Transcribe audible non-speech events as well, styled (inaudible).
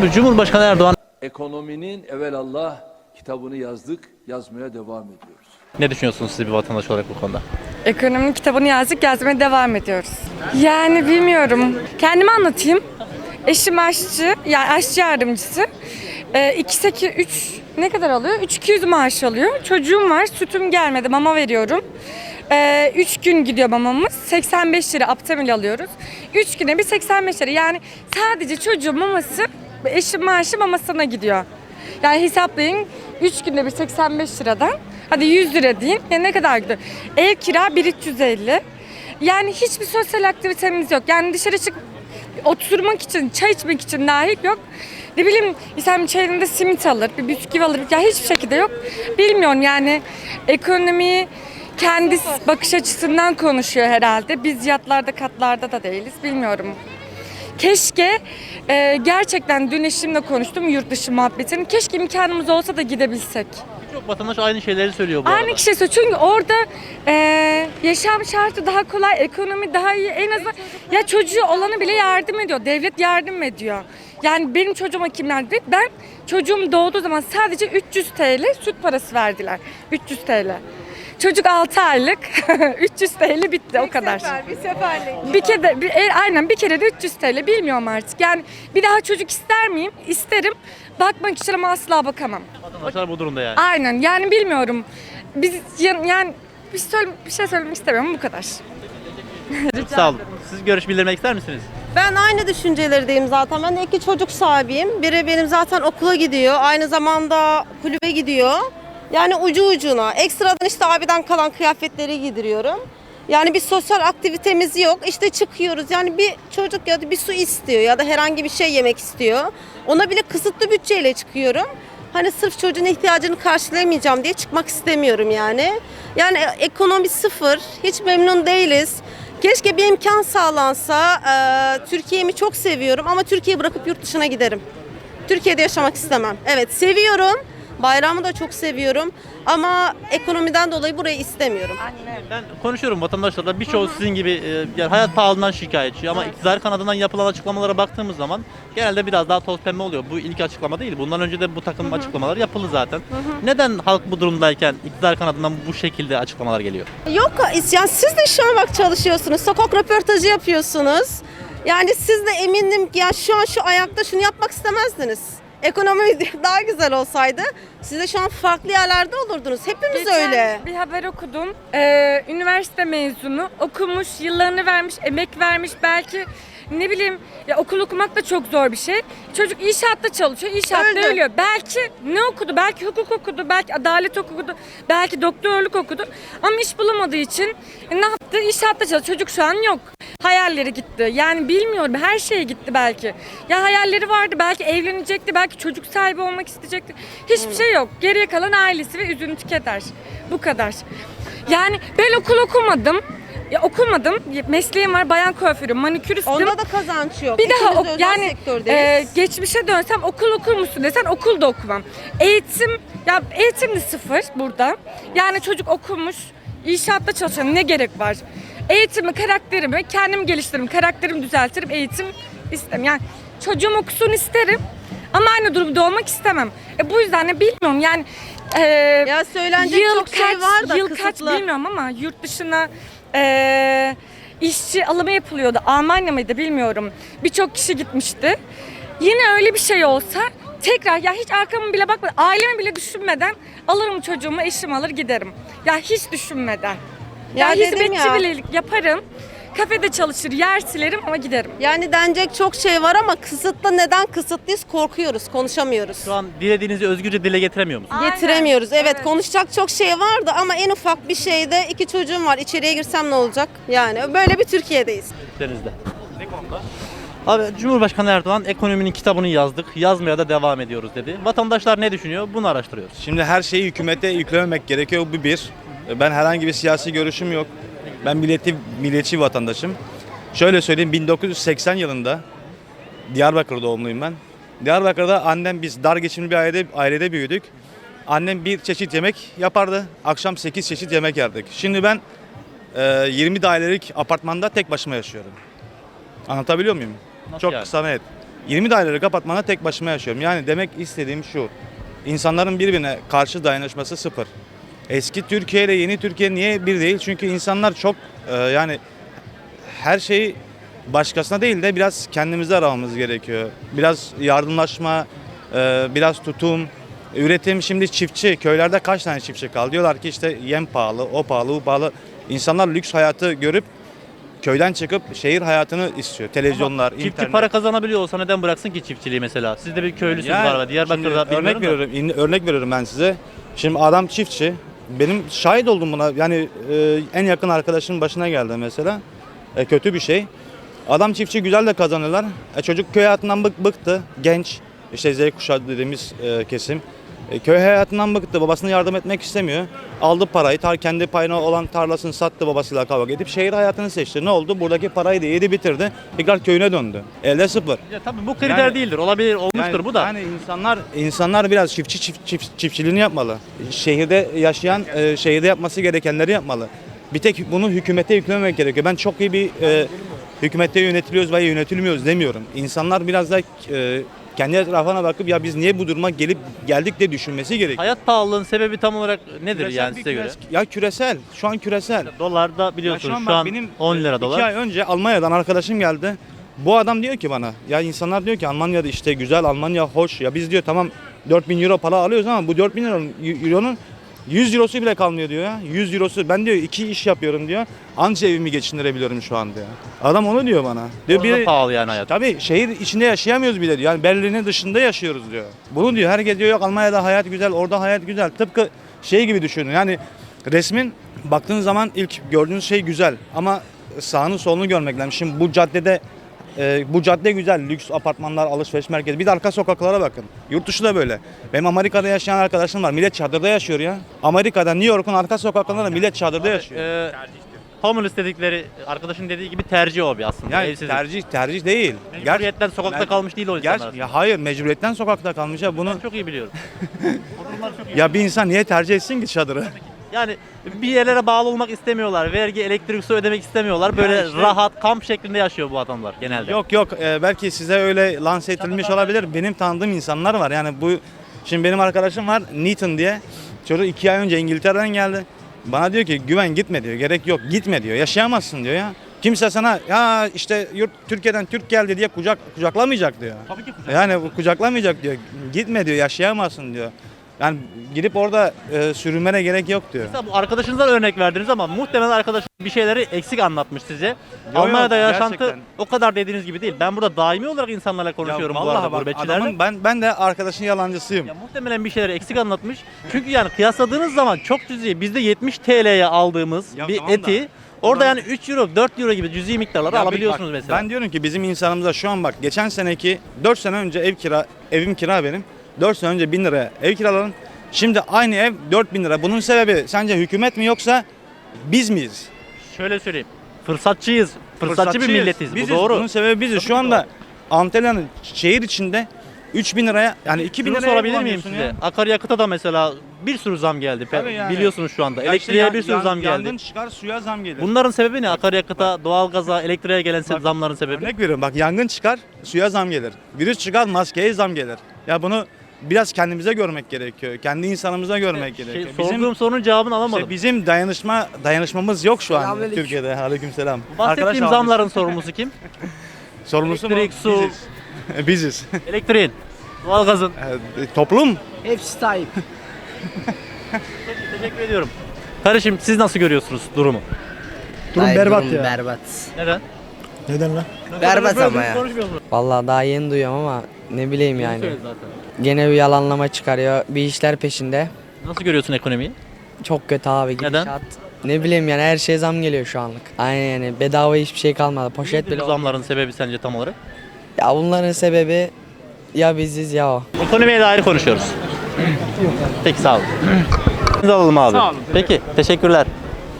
Cumhurbaşkanı Erdoğan Ekonominin evelallah kitabını yazdık, yazmaya devam ediyoruz. ne düşünüyorsunuz siz bir vatandaş olarak bu konuda? Ekonominin kitabını yazdık, yazmaya devam ediyoruz. Yani bilmiyorum. Kendimi anlatayım. Eşim aşçı, yani aşçı yardımcısı. Ee, 2 8 3 ne kadar alıyor? 3200 maaş alıyor. Çocuğum var, sütüm gelmedi, mama veriyorum. 3 gün gidiyor mamamız. 85 lira aptamil alıyoruz. 3 güne bir 85 lira. Yani sadece çocuğun maması, eşim maaşı mamasına gidiyor. Yani hesaplayın 3 günde bir 85 liradan. Hadi 100 lira diyeyim. Ya ne kadar gidiyor? Ev kira 1350. Yani hiçbir sosyal aktivitemiz yok. Yani dışarı çık oturmak için, çay içmek için dahil yok. Ne bileyim insan bir elinde simit alır, bir bisküvi alır. Ya hiçbir şekilde yok. Bilmiyorum yani ekonomiyi kendi bakış açısından konuşuyor herhalde. Biz yatlarda katlarda da değiliz. Bilmiyorum. Keşke e, gerçekten dün eşimle konuştum yurt dışı muhabbetini. Keşke imkanımız olsa da gidebilsek. Birçok vatandaş aynı şeyleri söylüyor bu Aynı kişi söylüyor. Çünkü orada e, yaşam şartı daha kolay, ekonomi daha iyi. En azından ya çocuğu olanı bile yardım ediyor. Devlet yardım ediyor. Yani benim çocuğuma kimler dedi? Ben çocuğum doğduğu zaman sadece 300 TL süt parası verdiler. 300 TL. Çocuk 6 aylık. (laughs) 300 TL bitti o kadar. bir seferlik. Bir kere bir, e, aynen bir kere de 300 TL bilmiyorum artık. Yani bir daha çocuk ister miyim? İsterim. Bakmak için ama asla bakamam. Vatandaşlar bu durumda yani. Aynen yani bilmiyorum. Biz ya- yani bir, söyle, bir şey söylemek istemiyorum bu kadar. Çok sağ olun. Siz görüş bildirmek ister misiniz? Ben aynı düşüncelerdeyim zaten. Ben de iki çocuk sahibiyim. Biri benim zaten okula gidiyor. Aynı zamanda kulübe gidiyor. Yani ucu ucuna. Ekstradan işte abiden kalan kıyafetleri giydiriyorum. Yani bir sosyal aktivitemiz yok. İşte çıkıyoruz. Yani bir çocuk ya da bir su istiyor ya da herhangi bir şey yemek istiyor. Ona bile kısıtlı bütçeyle çıkıyorum. Hani sırf çocuğun ihtiyacını karşılayamayacağım diye çıkmak istemiyorum yani. Yani ekonomi sıfır. Hiç memnun değiliz. Keşke bir imkan sağlansa. Ee, Türkiye'mi çok seviyorum ama Türkiye'yi bırakıp yurt dışına giderim. Türkiye'de yaşamak istemem. Evet seviyorum. Bayramı da çok seviyorum. Ama ekonomiden dolayı burayı istemiyorum. Ben konuşuyorum vatandaşlarla birçoğu sizin gibi e, yani hayat pahalılığından şikayetçi ama iktidar kanadından yapılan açıklamalara baktığımız zaman genelde biraz daha toz pembe oluyor. Bu ilk açıklama değil. Bundan önce de bu takım açıklamalar yapıldı zaten. Neden halk bu durumdayken iktidar kanadından bu şekilde açıklamalar geliyor? Yok isyan siz de şu an bak çalışıyorsunuz. Sokak röportajı yapıyorsunuz. Yani siz de eminim ki ya şu an şu ayakta şunu yapmak istemezdiniz. Ekonomi (laughs) daha güzel olsaydı siz de şu an farklı yerlerde olurdunuz. Hepimiz Geçen öyle. bir haber okudum. Ee, üniversite mezunu okumuş, yıllarını vermiş, emek vermiş belki ne bileyim ya okul okumak da çok zor bir şey. Çocuk inşaatta çalışıyor, inşaatta Öldü. ölüyor. Belki ne okudu? Belki hukuk okudu, belki adalet okudu, belki doktorluk okudu. Ama iş bulamadığı için e, ne yaptı? İnşaatta çalışıyor. Çocuk şu an yok. Hayalleri gitti. Yani bilmiyorum her şey gitti belki. Ya hayalleri vardı belki evlenecekti, belki çocuk sahibi olmak isteyecekti. Hiçbir şey yok. Geriye kalan ailesi ve üzüntü keder. Bu kadar. Yani ben okul okumadım. Ya okumadım. Mesleğim var bayan kuaförü, maniküristim. Onda da kazanç yok. Bir daha ok- yani e, geçmişe dönsem okul okur musun desen okul da okumam. Eğitim ya eğitim de sıfır burada. Yani çocuk okumuş, inşaatta çalışan ne gerek var? Eğitimi, karakterimi kendim geliştiririm, karakterimi düzeltirim, eğitim istem. Yani çocuğum okusun isterim ama aynı durumda olmak istemem. E, bu yüzden de bilmiyorum yani e, ya söylenecek çok şey var da yıl kısıtlı. kaç bilmiyorum ama yurt dışına eee, işçi alımı yapılıyordu. Almanya mıydı bilmiyorum. Birçok kişi gitmişti. Yine öyle bir şey olsa tekrar ya hiç arkamı bile bakmadan, ailemi bile düşünmeden alırım çocuğumu, eşim alır giderim. Ya hiç düşünmeden. Ya, dedim hizmetçi ya. bile yaparım. Kafede çalışır, yer silerim ama giderim. Yani denecek çok şey var ama kısıtlı neden kısıtlıyız? Korkuyoruz, konuşamıyoruz. Şu an dilediğinizi özgürce dile getiremiyor musunuz? Getiremiyoruz. Evet, Evet. konuşacak çok şey vardı ama en ufak bir şeyde iki çocuğum var. İçeriye girsem ne olacak? Yani böyle bir Türkiye'deyiz. Denizde. Ne konuda? Abi Cumhurbaşkanı Erdoğan ekonominin kitabını yazdık, yazmaya da devam ediyoruz dedi. Vatandaşlar ne düşünüyor? Bunu araştırıyoruz. Şimdi her şeyi hükümete yüklememek gerekiyor. Bu bir. Ben herhangi bir siyasi görüşüm yok. Ben milleti, milliyetçi vatandaşım. Şöyle söyleyeyim 1980 yılında Diyarbakır doğumluyum ben. Diyarbakır'da annem biz dar geçimli bir ailede, ailede büyüdük. Annem bir çeşit yemek yapardı. Akşam 8 çeşit yemek yerdik. Şimdi ben e, 20 dairelik apartmanda tek başıma yaşıyorum. Anlatabiliyor muyum? Nasıl Çok yani? kısa net. 20 daireleri kapatmana tek başıma yaşıyorum. Yani demek istediğim şu. İnsanların birbirine karşı dayanışması sıfır. Eski Türkiye ile yeni Türkiye niye bir değil? Çünkü insanlar çok e, yani her şeyi başkasına değil de biraz kendimize aramamız gerekiyor. Biraz yardımlaşma, e, biraz tutum, üretim. Şimdi çiftçi, köylerde kaç tane çiftçi kaldı? Diyorlar ki işte yem pahalı, o pahalı, bu pahalı. İnsanlar lüks hayatı görüp köyden çıkıp şehir hayatını istiyor. Televizyonlar, Çiftçi internet. para kazanabiliyor olsa neden bıraksın ki çiftçiliği mesela? Siz de bir köylüsünüz Yani galiba. Diyarbakır'da örnek bilmiyorum da. veriyorum, örnek veriyorum ben size. Şimdi adam çiftçi. Benim şahit oldum buna. Yani e, en yakın arkadaşımın başına geldi mesela. E, kötü bir şey. Adam çiftçi güzel de kazanıyorlar. E, çocuk köy hayatından bık, bıktı. Genç. işte Z kuşağı dediğimiz e, kesim. E, köy hayatından bıktı. Babasına yardım etmek istemiyor. Aldı parayı. Tar kendi payına olan tarlasını sattı babasıyla kavga edip şehir hayatını seçti. Ne oldu? Buradaki parayı da yedi bitirdi. Tekrar köyüne döndü. Elde sıfır. Ya tabii bu kriter Yani- değildir. Olabilir, olmuştur Yani- bu da. Yani insanlar insanlar biraz çiftçi çift, çift- çiftçiliğini yapmalı. Şehirde yaşayan e, şehirde yapması gerekenleri yapmalı. Bir tek bunu hükümete yüklememek gerekiyor. Ben çok iyi bir e, hükümette yönetiliyoruz veya yönetilmiyoruz demiyorum. İnsanlar biraz da e, kendi etrafına bakıp ya biz niye bu duruma gelip geldik de düşünmesi gerekiyor. Hayat pahalılığının sebebi tam olarak nedir Küresel yani bir size göre? küres- Ya küresel. Şu an küresel. Dolar da Ya biliyorsunuz şu bak an, benim 10 lira e, dolar. iki ay önce Almanya'dan arkadaşım geldi. Bu adam diyor ki bana ya insanlar diyor ki Almanya'da işte güzel Almanya hoş ya biz diyor tamam 4000 euro para alıyoruz ama bu 4000 euronun, euronun 100 eurosu bile kalmıyor diyor ya. 100 eurosu ben diyor iki iş yapıyorum diyor. Anca evimi geçindirebiliyorum şu an diyor. Adam onu diyor bana. Diyor Orada bir pahalı yani hayat. Tabii şehir içinde yaşayamıyoruz bile diyor. Yani Berlin'in dışında yaşıyoruz diyor. Bunu diyor herkes diyor yok Almanya'da hayat güzel, orada hayat güzel. Tıpkı şey gibi düşünün. Yani resmin baktığın zaman ilk gördüğünüz şey güzel ama sağını solunu görmek lazım. Şimdi bu caddede e, bu cadde güzel, lüks apartmanlar, alışveriş merkezi. Bir de arka sokaklara bakın. Yurt dışı da böyle. Benim Amerika'da yaşayan arkadaşım var. Millet çadırda yaşıyor ya. Amerika'da, New York'un arka sokaklarında millet çadırda yaşıyor. Ee, homeless dedikleri, arkadaşın dediği gibi tercih o bir aslında. Yani evsizlik. tercih tercih değil. Mecburiyetten sokakta Ben- kalmış değil o insanlar. Ya hayır mecburiyetten sokakta kalmış ya bunu Ben çok iyi biliyorum. (laughs) O çok iyi. ya bir insan niye tercih etsin ki çadırı? (laughs) Yani bir yerlere bağlı olmak istemiyorlar. Vergi, elektrik, su ödemek istemiyorlar. Böyle Yani işte- rahat kamp şeklinde yaşıyor bu adamlar genelde. yok yok e, belki size öyle lanse edilmiş olabilir. Benim tanıdığım insanlar var. Yani bu şimdi benim arkadaşım var Neaton diye. Çocuk iki ay önce İngiltere'den geldi. Bana diyor ki güven gitme diyor. Gerek yok gitme diyor. Yaşayamazsın diyor ya. Kimse sana ya işte yurt Türkiye'den Türk geldi diye kucak kucaklamayacak diyor. Tabii ki kucak- Yani bu kucaklamayacak diyor. Gitme diyor. Yaşayamazsın diyor. Yani gidip orada e, sürünmene gerek yok diyor. Mesela bu arkadaşınızdan örnek verdiniz ama muhtemelen arkadaş bir şeyleri eksik anlatmış size. yo, Almanya'da yaşantı gerçekten. o kadar dediğiniz gibi değil. Ben burada daimi olarak insanlarla konuşuyorum Ya bu vallahi arada gurbetçilerle. adamın ben ben de arkadaşın yalancısıyım. Ya muhtemelen bir şeyleri eksik anlatmış. Çünkü yani kıyasladığınız zaman çok cüzi. Bizde 70 TL'ye aldığımız Ya bir tamam da, eti orada yani 3 euro 4 euro gibi cüzi miktarları Ya bir- alabiliyorsunuz bak, mesela. Ben diyorum ki bizim insanımıza şu an bak geçen seneki 4 sene önce ev kira evim kira benim. 4 sene önce 1000 liraya ev kiraladım. Şimdi aynı ev 4000 lira. Bunun sebebi sence hükümet mi yoksa biz miyiz? Şöyle söyleyeyim. Fırsatçıyız. Fırsatçı bir Fırsatçıyız. milletiz. Biziz. Bu doğru. Bunun sebebi biziz. Tabii Şu anda Antalya'nın şehir içinde 3000 liraya yani 2000 Şunu liraya sorabilir miyim size? ya. Akaryakıta da mesela bir sürü zam geldi. Tabii yani. Biliyorsunuz şu anda. Ya işte Elektriğe yan- bir sürü yan- zam geldi. Yangın çıkar suya zam gelir. Bunların sebebi ne? Akaryakıta, doğalgaza, elektriğe gelen Bak, zamların sebebi. Örnek veriyorum bak yangın çıkar suya zam gelir. Virüs çıkar maskeye zam gelir. Ya bunu biraz kendimize görmek gerekiyor. Kendi insanımıza görmek Şey, gerekiyor. sorduğum sorunun cevabını alamadım. işte bizim dayanışma dayanışmamız yok şu an Selamünaleyküm. Türkiye'de. Aleykümselam. Bahsettiğim Arkadaş zamların sorumlusu kim? (laughs) sorumlusu mu? elektrik, su. Biziz. (laughs) Biziz. Elektriğin, doğalgazın. E, Toplum Hepsi Tayyip. (laughs) Teşekkür ediyorum. Kardeşim siz nasıl görüyorsunuz durumu? Durum Ay, berbat durum ya. Berbat. Neden? Neden lan? Berbat ama ya. Konuşmuyorsunuz. Vallahi daha yeni duyuyorum ama ne bileyim yani. Zaten. Gene bir yalanlama çıkarıyor. Bir işler peşinde. Nasıl görüyorsun ekonomiyi? Çok kötü abi Neden? gidişat. Ne bileyim yani her şeye zam geliyor şu anlık. Aynen yani bedava hiçbir şey kalmadı. Poşet bile bu zamların sebebi sence tam olarak? Ya bunların sebebi ya biziz ya o. Ekonomiye dair konuşuyoruz. Peki sağ olun. Biz alalım abi. Sağ olun. Peki teşekkürler.